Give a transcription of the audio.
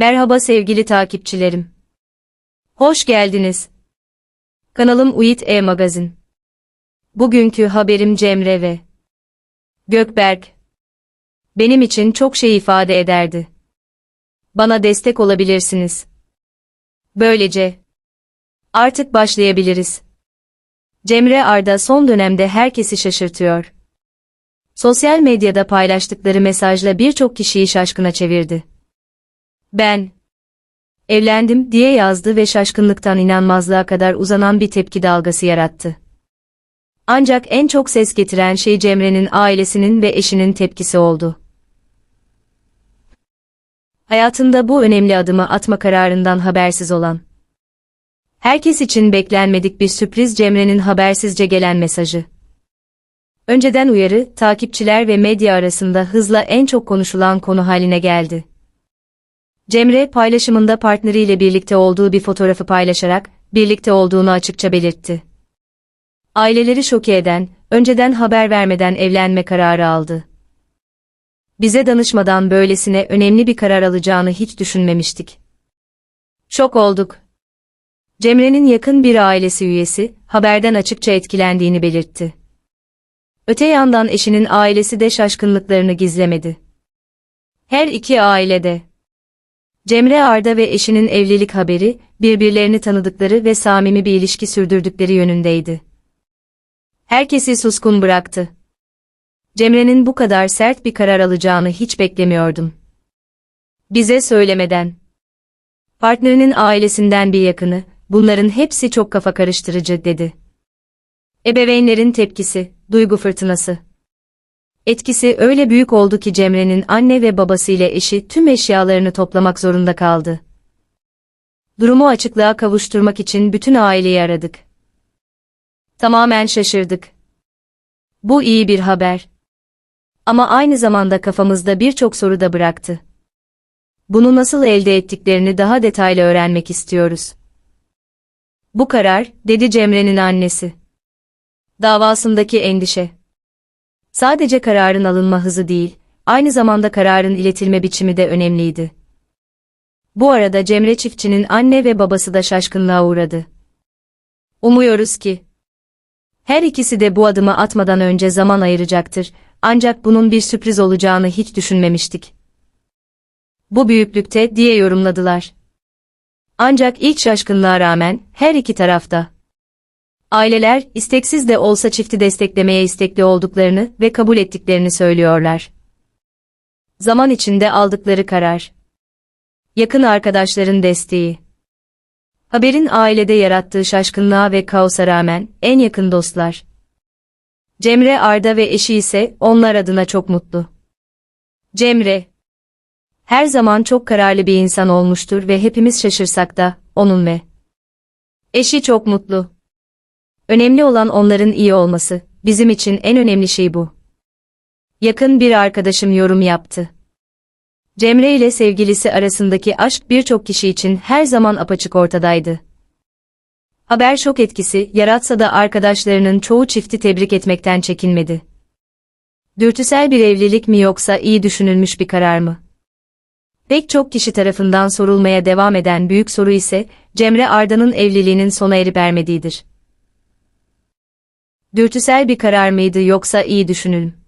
Merhaba sevgili takipçilerim. Hoş geldiniz. Kanalım UİT E-Magazin. Bugünkü haberim Cemre ve Gökberk. Benim için çok şey ifade ederdi. Bana destek olabilirsiniz. Böylece artık başlayabiliriz. Cemre Arda son dönemde herkesi şaşırtıyor. Sosyal medyada paylaştıkları mesajla birçok kişiyi şaşkına çevirdi. Ben evlendim diye yazdı ve şaşkınlıktan inanmazlığa kadar uzanan bir tepki dalgası yarattı. Ancak en çok ses getiren şey Cemre'nin ailesinin ve eşinin tepkisi oldu. Hayatında bu önemli adımı atma kararından habersiz olan. Herkes için beklenmedik bir sürpriz Cemre'nin habersizce gelen mesajı. Önceden uyarı, takipçiler ve medya arasında hızla en çok konuşulan konu haline geldi. Cemre paylaşımında partneriyle birlikte olduğu bir fotoğrafı paylaşarak birlikte olduğunu açıkça belirtti. Aileleri şoke eden, önceden haber vermeden evlenme kararı aldı. Bize danışmadan böylesine önemli bir karar alacağını hiç düşünmemiştik. Şok olduk. Cemre'nin yakın bir ailesi üyesi, haberden açıkça etkilendiğini belirtti. Öte yandan eşinin ailesi de şaşkınlıklarını gizlemedi. Her iki ailede Cemre Arda ve eşinin evlilik haberi, birbirlerini tanıdıkları ve samimi bir ilişki sürdürdükleri yönündeydi. Herkesi suskun bıraktı. Cemre'nin bu kadar sert bir karar alacağını hiç beklemiyordum. Bize söylemeden. Partnerinin ailesinden bir yakını, bunların hepsi çok kafa karıştırıcı dedi. Ebeveynlerin tepkisi, duygu fırtınası. Etkisi öyle büyük oldu ki Cemre'nin anne ve babası ile eşi tüm eşyalarını toplamak zorunda kaldı. Durumu açıklığa kavuşturmak için bütün aileyi aradık. Tamamen şaşırdık. Bu iyi bir haber. Ama aynı zamanda kafamızda birçok soru da bıraktı. Bunu nasıl elde ettiklerini daha detaylı öğrenmek istiyoruz. Bu karar, dedi Cemre'nin annesi. Davasındaki endişe. Sadece kararın alınma hızı değil, aynı zamanda kararın iletilme biçimi de önemliydi. Bu arada Cemre çiftçinin anne ve babası da şaşkınlığa uğradı. Umuyoruz ki her ikisi de bu adımı atmadan önce zaman ayıracaktır, ancak bunun bir sürpriz olacağını hiç düşünmemiştik. Bu büyüklükte diye yorumladılar. Ancak ilk şaşkınlığa rağmen her iki tarafta Aileler, isteksiz de olsa çifti desteklemeye istekli olduklarını ve kabul ettiklerini söylüyorlar. Zaman içinde aldıkları karar. Yakın arkadaşların desteği. Haberin ailede yarattığı şaşkınlığa ve kaosa rağmen en yakın dostlar. Cemre Arda ve eşi ise onlar adına çok mutlu. Cemre her zaman çok kararlı bir insan olmuştur ve hepimiz şaşırsak da onun ve eşi çok mutlu. Önemli olan onların iyi olması. Bizim için en önemli şey bu. Yakın bir arkadaşım yorum yaptı. Cemre ile sevgilisi arasındaki aşk birçok kişi için her zaman apaçık ortadaydı. Haber şok etkisi yaratsa da arkadaşlarının çoğu çifti tebrik etmekten çekinmedi. Dürtüsel bir evlilik mi yoksa iyi düşünülmüş bir karar mı? Pek çok kişi tarafından sorulmaya devam eden büyük soru ise Cemre Arda'nın evliliğinin sona erip ermediğidir. Dürtüsel bir karar mıydı yoksa iyi düşünülm?